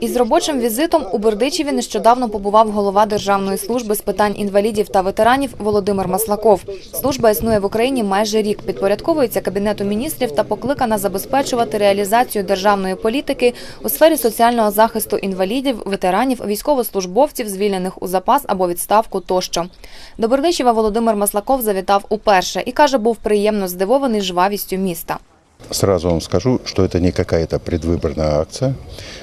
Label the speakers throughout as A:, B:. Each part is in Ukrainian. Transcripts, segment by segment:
A: Із робочим візитом у Бердичеві нещодавно побував голова Державної служби з питань інвалідів та ветеранів Володимир Маслаков. Служба існує в Україні майже рік, підпорядковується Кабінету міністрів та покликана забезпечувати реалізацію державної політики у сфері соціального захисту інвалідів, ветеранів, військовослужбовців, звільнених у запас або відставку тощо. До Бердичева Володимир Маслаков завітав уперше і каже, був приємно здивований жвавістю міста.
B: Сразу вам скажу, что это не какая-то предвыборная акция,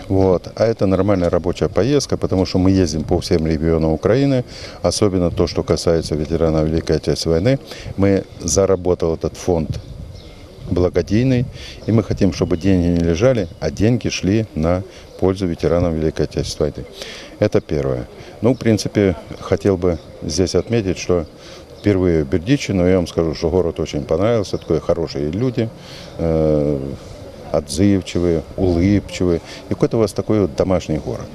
B: вот, а это нормальная рабочая поездка, потому что мы ездим по всем регионам Украины, особенно то, что касается ветеранов Великой Отечественной войны. Мы заработал этот фонд благодійный, и мы хотим, чтобы деньги не лежали, а деньги шли на пользу ветеранам Великой Отечественной войны. Это первое. Ну, в принципе, хотел бы здесь отметить, что впервые в Бердичи, но я вам скажу, что город очень понравился, такие хорошие люди, э, отзывчивые, улыбчивые. И какой-то у вас такой вот домашний город.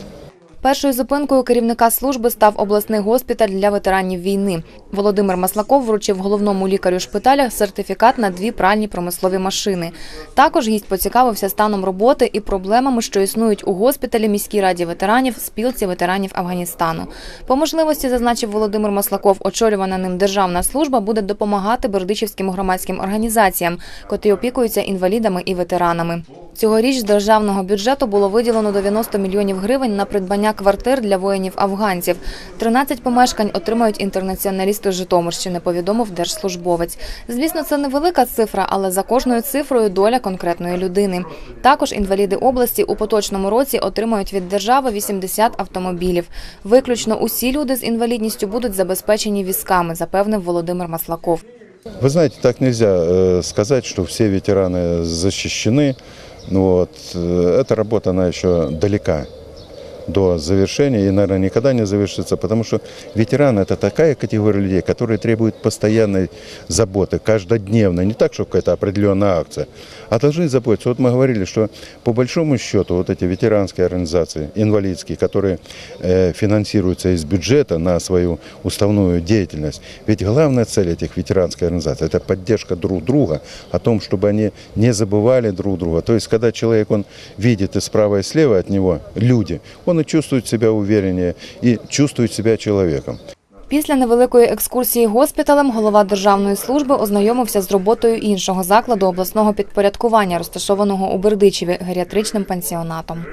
A: Першою зупинкою керівника служби став обласний госпіталь для ветеранів війни. Володимир Маслаков вручив головному лікарю шпиталя сертифікат на дві пральні промислові машини. Також гість поцікавився станом роботи і проблемами, що існують у госпіталі міській раді ветеранів, спілці ветеранів Афганістану. По можливості, зазначив Володимир Маслаков, очолювана ним державна служба буде допомагати бердичівським громадським організаціям, котрі опікуються інвалідами і ветеранами. Цьогоріч з державного бюджету було виділено 90 мільйонів гривень на придбання квартир для воїнів-афганців. 13 помешкань отримають інтернаціоналісти з Житомирщини, повідомив держслужбовець. Звісно, це невелика цифра, але за кожною цифрою доля конкретної людини. Також інваліди області у поточному році отримають від держави 80 автомобілів. Виключно усі люди з інвалідністю будуть забезпечені візками, запевнив Володимир Маслаков.
B: Вы знаете, так нельзя э, сказать, что все ветераны защищены. Ну вот, э, эта работа, она еще далека до завершения и, наверное, никогда не завершится, потому что ветеран – это такая категория людей, которые требуют постоянной заботы, каждодневной, не так, что какая-то определенная акция, а должны заботиться. Вот мы говорили, что по большому счету вот эти ветеранские организации, инвалидские, которые э, финансируются из бюджета на свою уставную деятельность, ведь главная цель этих ветеранских организаций – это поддержка друг друга, о том, чтобы они не забывали друг друга. То есть, когда человек, он видит и справа, и слева от него люди, он и чувствует себя увереннее, и чувствует себя человеком.
A: Після невеликої екскурсії госпіталем голова державної служби ознайомився з роботою іншого закладу обласного підпорядкування, розташованого у Бердичеві, геріатричним пансіонатом.